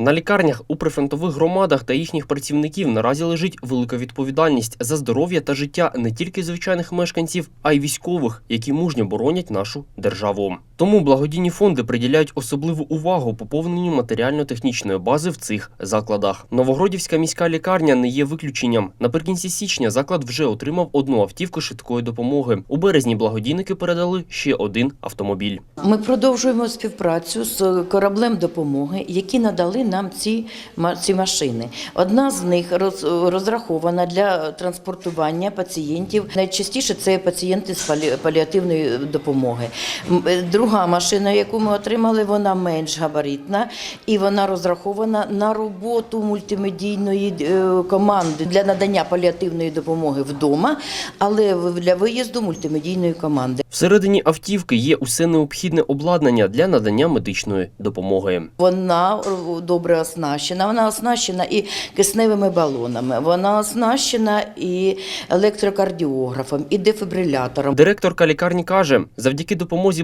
На лікарнях у прифронтових громадах та їхніх працівників наразі лежить велика відповідальність за здоров'я та життя не тільки звичайних мешканців, а й військових, які мужньо боронять нашу державу. Тому благодійні фонди приділяють особливу увагу поповненню матеріально-технічної бази в цих закладах. Новогродівська міська лікарня не є виключенням. Наприкінці січня заклад вже отримав одну автівку швидкої допомоги. У березні благодійники передали ще один автомобіль. Ми продовжуємо співпрацю з кораблем допомоги, які надали нам ці, ці машини. Одна з них роз- розрахована для транспортування пацієнтів. Найчастіше це пацієнти з палі- паліативної допомоги. Е, Друга машина, яку ми отримали, вона менш габаритна і вона розрахована на роботу мультимедійної е, команди для надання паліативної допомоги вдома, але для виїзду мультимедійної команди. Всередині автівки є усе необхідне обладнання для надання медичної допомоги. Вона добре оснащена. Вона оснащена і кисневими балонами. Вона оснащена і електрокардіографом, і дефібрилятором. Директорка лікарні каже, завдяки допомозі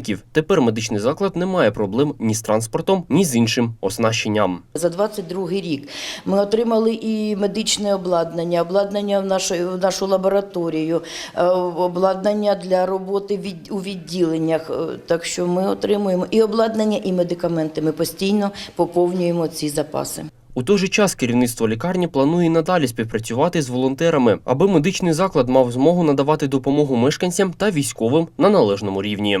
благодійників тепер медичний заклад не має проблем ні з транспортом, ні з іншим оснащенням. За 22 рік ми отримали і медичне обладнання, обладнання в нашу, в нашу лабораторію, е, обладнання для роботи від, у відділеннях. Е, Так що ми отримуємо і обладнання, і медикаменти. Ми постійно поповнюємо ці запаси. У той же час керівництво лікарні планує надалі співпрацювати з волонтерами, аби медичний заклад мав змогу надавати допомогу мешканцям та військовим на належному рівні.